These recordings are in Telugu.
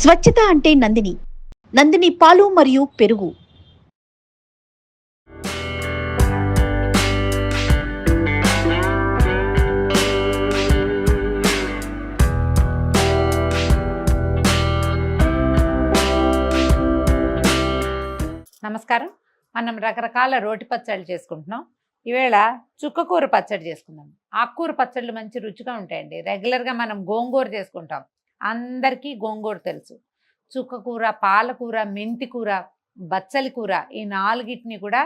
స్వచ్ఛత అంటే నందిని. నందిని పాలు మరియు పెరుగు. నమస్కారం. మనం రకరకాల రోటి పచ్చళ్ళు చేసుకుంటున్నాం. ఈవేళ చుక్కకూర పచ్చడి చేసుకుందాం. ఆకుకూర పచ్చళ్ళు మంచి రుచిగా ఉంటాయండి. రెగ్యులర్గా మనం గోంగూర చేసుకుంటాం. అందరికీ గోంగూర తెలుసు. చుక్కకూర పాలకూర మెంతి కూర బచ్చలి కూర ఈ నాలుగిటిని కూడా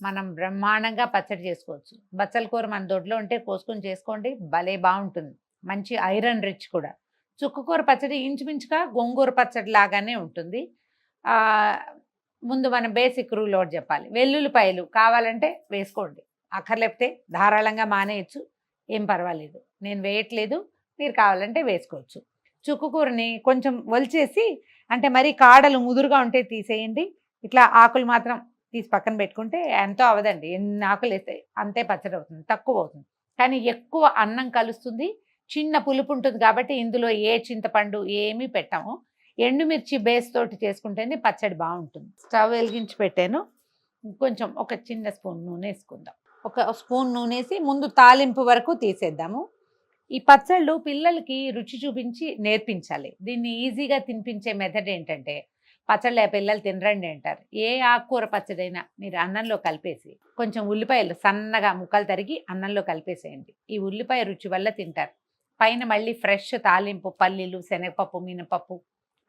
మనం బ్రహ్మాండంగా పచ్చడి చేసుకోవచ్చు. బచ్చలి కూర మన దొడ్లో ఉంటే కోసుకొని చేసుకోండి భలే బాగుంటుంది. మంచి ఐరన్ రిచ్ కూడా. చుక్కకూర పచ్చడి ఇంచుమించుగా గోంగూర పచ్చడి లాగానే ఉంటుంది. ముందు మనం బేసిక్ రూల్ ఒకటి చెప్పాలి. వెల్లుల్లిపాయలు కావాలంటే వేసుకోండి. అక్కర్లేకపోతే ధారాళంగా మానేయచ్చు. ఏం పర్వాలేదు. నేను వేయట్లేదు. మీరు కావాలంటే వేసుకోవచ్చు. చుక్కుకూరని కొంచెం ఒలిచేసి అంటే మరి కాడలు ముదురుగా ఉంటే తీసేయండి. ఇట్లా ఆకులు మాత్రం తీసి పక్కన పెట్టుకుంటే ఎంతో అవదండి. ఎన్ని ఆకులు వేస్తే అంతే పచ్చడి అవుతుంది తక్కువ అవుతుంది. కానీ ఎక్కువ అన్నం కలుస్తుంది. చిన్న పులుపు ఉంటుంది కాబట్టి ఇందులో ఏ చింతపండు ఏమీ పెట్టాము. ఎండుమిర్చి బేస్ తోటి చేసుకుంటేనే పచ్చడి బాగుంటుంది. స్టవ్ వెలిగించి పెట్టాను. కొంచెం ఒక చిన్న స్పూన్ నూనె వేసుకుందాం. ఒక స్పూన్ నూనె వేసి ముందు తాలింపు వరకు తీసేద్దాము. ఈ పచ్చళ్ళు పిల్లలకి రుచి చూపించి నేర్పించాలి. దీన్ని ఈజీగా తినిపించే మెథడ్ ఏంటంటే పచ్చళ్ళు పిల్లలు తినరండి అంటారు. ఏ ఆకుకూర పచ్చడైనా మీరు అన్నంలో కలిపేసి కొంచెం ఉల్లిపాయలు సన్నగా ముక్కలు తరిగి అన్నంలో కలిపేసేయండి. ఈ ఉల్లిపాయ రుచి వల్ల తింటారు. పైన మళ్ళీ ఫ్రెష్ తాలింపు పల్లీలు శనగపప్పు మినపప్పు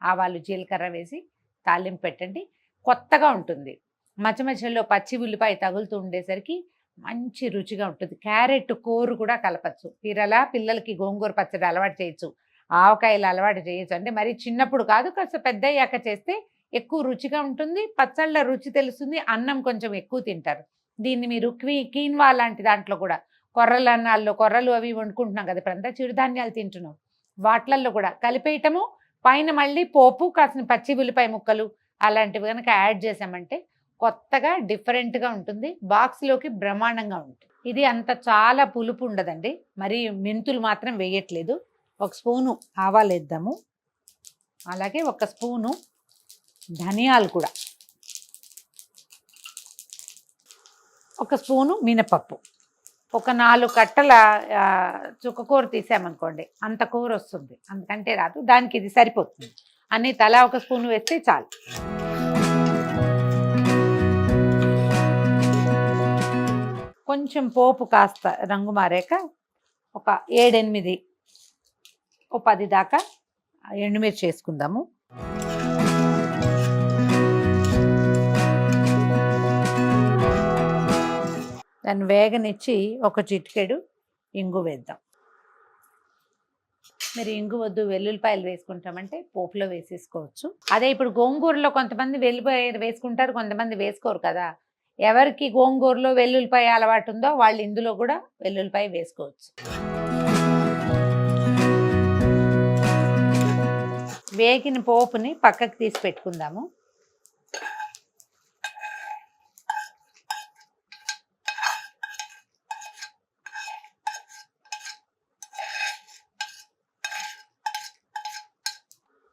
ఆవాలు జీలకర్ర వేసి తాలింపు పెట్టండి. కొత్తగా ఉంటుంది. మధ్య మధ్యలో పచ్చి ఉల్లిపాయ తగులుతూ ఉండేసరికి మంచి రుచిగా ఉంటుంది. క్యారెట్ కూర కూడా కలపచ్చు. తీరలా పిల్లలకి గోంగూర పచ్చడి అలవాటు చేయొచ్చు. ఆవకాయలు అలవాటు చేయొచ్చు. అంటే మరి చిన్నప్పుడు కాదు కాస్త పెద్ద అయ్యాక చేస్తే ఎక్కువ రుచిగా ఉంటుంది పచ్చళ్ళ రుచి తెలుస్తుంది అన్నం కొంచెం ఎక్కువ తింటారు. దీన్ని మీరు క్వీ కీన్వా లాంటి దాంట్లో కూడా కొర్రల అన్నాల్లో కొర్రలు అవి వండుకుంటున్నాం కదా ఇప్పుడంతా చిరుధాన్యాలు తింటున్నాం. వాట్లల్లో కూడా కలిపేయటము పైన మళ్ళీ పోపు కాసిన పచ్చి ఉల్లిపాయ ముక్కలు అలాంటివి కనుక యాడ్ చేసామంటే కొత్తగా డిఫరెంట్గా ఉంటుంది. బాక్స్లోకి బ్రహ్మాండంగా ఉంటుంది. ఇది అంత చాలా పులుపు ఉండదండి. మరి మెంతులు మాత్రం వేయట్లేదు. ఒక స్పూను ఆవాలు వేద్దాము. అలాగే ఒక స్పూను ధనియాలు కూడా. ఒక స్పూను మినపప్పు. ఒక నాలుగు కట్టల చుక్కకూర తీసామనుకోండి అంత కూర వస్తుంది. అందుకంటే రాదు. దానికి ఇది సరిపోతుంది. అన్ని తలా ఒక స్పూన్ వేస్తే చాలు. కొంచెం పోపు కాస్త రంగు మారాక ఒక ఏడెనిమిది ఓ పది దాకా ఎండుమిర్చి వేసుకుందాము. దాన్ని వేగనిచ్చి ఒక చిటికెడు ఇంగు వేద్దాం. మీరు ఇంగు వద్దు వెల్లుల్లిపాయలు వేసుకుంటామంటే పోపులో వేసేసుకోవచ్చు. అదే ఇప్పుడు గోంగూరలో కొంతమంది వెల్లుల్లిపాయ వేసుకుంటారు కొంతమంది వేసుకోరు కదా. ఎవరికి గోంగూరలో వెల్లుల్లిపాయ అలవాటు ఉందో వాళ్ళు ఇందులో కూడా వెల్లుల్లిపాయ వేసుకోవచ్చు. వేగిన పోపుని పక్కకు తీసి పెట్టుకుందాము.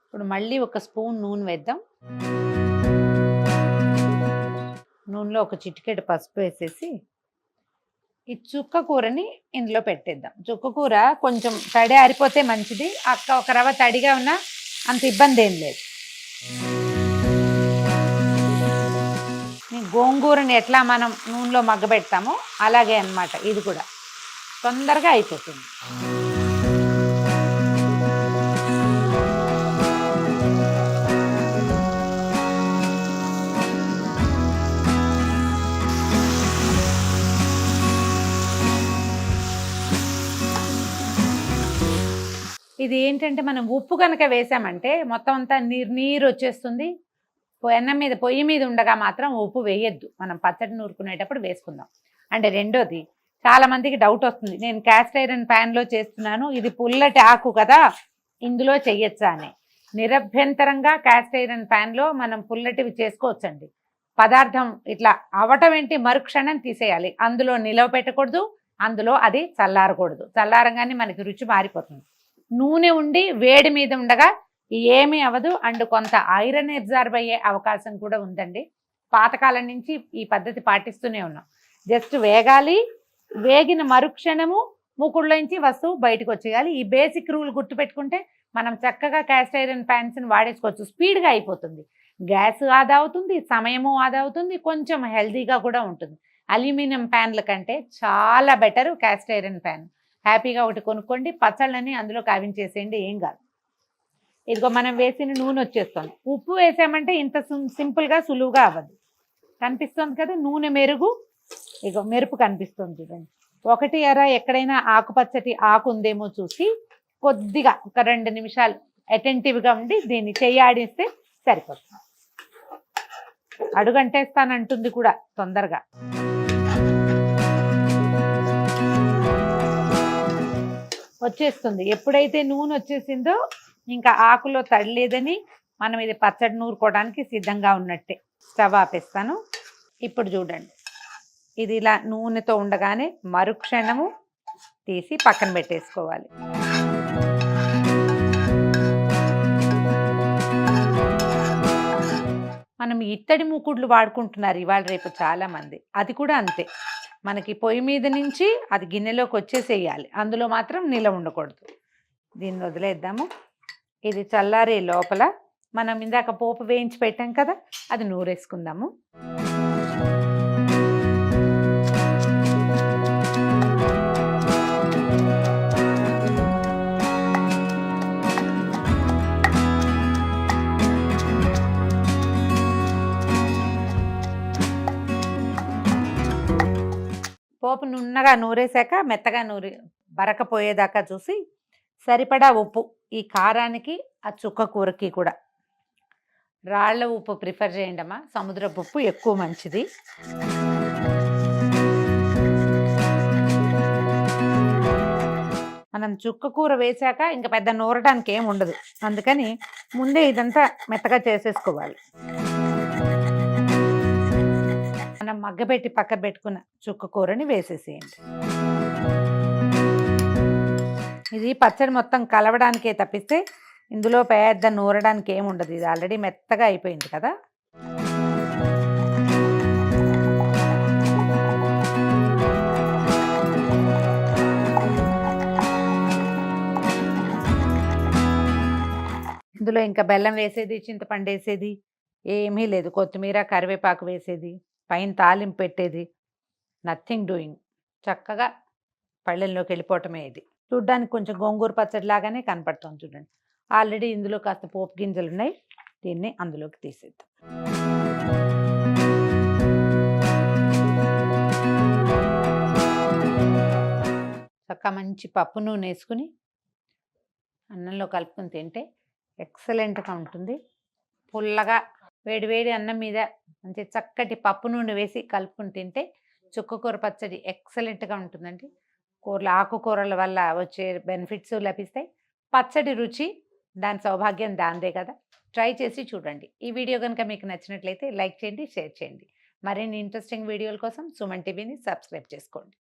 ఇప్పుడు మళ్ళీ ఒక స్పూన్ నూనె వేద్దాం. నూనెలో ఒక చిటికెడు పసుపు వేసేసి ఈ చుక్క కూరని ఇందులో పెట్టేద్దాం. చుక్క కూర కొంచెం తడి ఆరిపోతే మంచిది. అక్క ఒక రవ్వ తడిగా ఉన్నా అంత ఇబ్బంది ఏం లేదు. గోంగూరని ఎట్లా మనం నూనెలో మగ్గబెడతామో అలాగే అన్నమాట. ఇది కూడా తొందరగా అయిపోతుంది. ఇది ఏంటంటే మనం ఉప్పు కనుక వేసామంటే మొత్తం అంతా నీరు నీరు వచ్చేస్తుంది. ఎన్నం మీద పొయ్యి మీద ఉండగా మాత్రం ఉప్పు వేయొద్దు. మనం పచ్చడి నూరుకునేటప్పుడు వేసుకుందాం. అంటే రెండోది చాలా మందికి డౌట్ వస్తుంది. నేను క్యాస్ట్ ఐరన్ ప్యాన్లో చేస్తున్నాను ఇది పుల్లటి ఆకు కదా ఇందులో చెయ్యొచ్చా అని. నిరభ్యంతరంగా క్యాస్ట్ ఐరన్ ప్యాన్లో మనం పుల్లటివి చేసుకోవచ్చండి. పదార్థం ఇట్లా అవటం ఏంటి మరుక్షణం తీసేయాలి. అందులో నిలవ పెట్టకూడదు అందులో అది చల్లారకూడదు. చల్లారంగానే మనకి రుచి మారిపోతుంది. నూనె ఉండి వేడి మీద ఉండగా ఏమీ అవ్వదు అండ్ కొంత ఐరన్ ఎబ్జార్బ్ అయ్యే అవకాశం కూడా ఉందండి. పాతకాలం నుంచి ఈ పద్ధతి పాటిస్తూనే ఉన్నాం. జస్ట్ వేగాలి వేగిన మరుక్షణము మూకుడులోంచి వస్తువు బయటకు వచ్చేయాలి. ఈ బేసిక్ రూల్ గుర్తుపెట్టుకుంటే మనం చక్కగా క్యాస్ట్ ఐరన్ ప్యాన్స్ని వాడేసుకోవచ్చు. స్పీడ్గా అయిపోతుంది. గ్యాస్ ఆదా అవుతుంది సమయము ఆదా అవుతుంది కొంచెం హెల్దీగా కూడా ఉంటుంది. అల్యూమినియం ప్యాన్ల కంటే చాలా బెటర్ క్యాస్ట్ ఐరన్ ప్యాన్. హ్యాపీగా ఒకటి కొనుక్కోండి పచ్చళ్ళని అందులో కావించేసేయండి ఏం కాదు. ఇదిగో మనం వేసిన నూనె వచ్చేస్తుంది. ఉప్పు వేసామంటే ఇంత సింపుల్గా సులువుగా అవ్వదు. కనిపిస్తుంది కదా నూనె మెరుగు. ఇగో మెరుపు కనిపిస్తుంది చూడండి. ఒకటి ఎర ఎక్కడైనా ఆకుపచ్చటి ఆకు ఉందేమో చూసి కొద్దిగా ఒక రెండు నిమిషాలు అటెంటివ్గా ఉండి దీన్ని చెయ్యాడిస్తే సరిపోతుంది. అడుగంటేస్తానంటుంది కూడా తొందరగా. వచ్చేస్తుంది. ఎప్పుడైతే నూనె వచ్చేసిందో ఇంకా ఆకులో తడి లేదని మనం ఇది పచ్చడి నూరుకోవడానికి సిద్ధంగా ఉన్నట్టే. స్టవ్ ఆపేస్తాను. ఇప్పుడు చూడండి. ఇది ఇలా నూనెతో ఉండగానే మరుక్షణము తీసి పక్కన పెట్టేసుకోవాలి. మనం ఇత్తడి మూకుడ్లు వాడుకుంటున్నారు ఇవాళ రేపు చాలామంది. అది కూడా అంతే. మనకి పొయ్యి మీద నుంచి అది గిన్నెలోకి వచ్చేసేయాలి. అందులో మాత్రం నిల ఉండకూడదు. దీన్ని వదిలేద్దాము. ఇది చల్లారే లోపల మనం ఇందాక పోపు వేయించి పెట్టాం కదా అది నూరేసుకుందాము. పోపు నున్నగా నూరేశాక మెత్తగా నూరి బరకపోయేదాకా చూసి సరిపడా ఉప్పు ఈ కారానికి ఆ చుక్క కూరకి కూడా. రాళ్ళ ఉప్పు ప్రిఫర్ చేయండమ్మా. సముద్రపు ఉప్పు ఎక్కువ మంచిది. మనం చుక్క కూర వేశాక ఇంకా పెద్ద నూరడానికి ఏం ఉండదు. అందుకని ముందే ఇదంతా మెత్తగా చేసేసుకోవాలి. మనం మగ్గబెట్టి పక్కన పెట్టుకున్న చుక్క కూరని వేసేసేయండి. ఇది పచ్చడి మొత్తం కలవడానికే తప్పిస్తే ఇందులో పెద్ద నూరడానికి ఏమి ఉండదు. ఇది ఆల్రెడీ మెత్తగా అయిపోయింది కదా. ఇందులో ఇంకా బెల్లం వేసేది చింతపండు వేసేది ఏమీ లేదు. కొత్తిమీర కరివేపాకు వేసేది. పైన తాలింపు పెట్టేది. Nothing doing. చక్కగా పళ్ళెల్లోకి వెళ్ళిపోవటమే ఇది. చూడ్డానికి కొంచెం గోంగూర పచ్చడి లాగానే కనపడుతుంది చూడండి. ఆల్రెడీ ఇందులో కాస్త పోపు గింజలు ఉన్నాయి. దీన్ని అందులోకి తీసేద్దాం. చక్క మంచి పప్పు నూనె వేసుకుని అన్నంలో కలుపుకొని తింటే ఎక్సలెంట్గా ఉంటుంది. పుల్లగా వేడి వేడి అన్నం మీద మంచి చక్కటి పప్పు నూనె వేసి కలుపుకుని తింటే చుక్కకూర పచ్చడి ఎక్సలెంట్గా ఉంటుందండి. కూరలు ఆకుకూరల వల్ల వచ్చే బెనిఫిట్స్ లభిస్తాయి. పచ్చడి రుచి దాని సౌభాగ్యం దాందే కదా. ట్రై చేసి చూడండి. ఈ వీడియో కనుక మీకు నచ్చినట్లయితే లైక్ చేయండి షేర్ చేయండి. మరిన్ని ఇంట్రెస్టింగ్ వీడియోల కోసం సుమన్ టీవీని సబ్స్క్రైబ్ చేసుకోండి.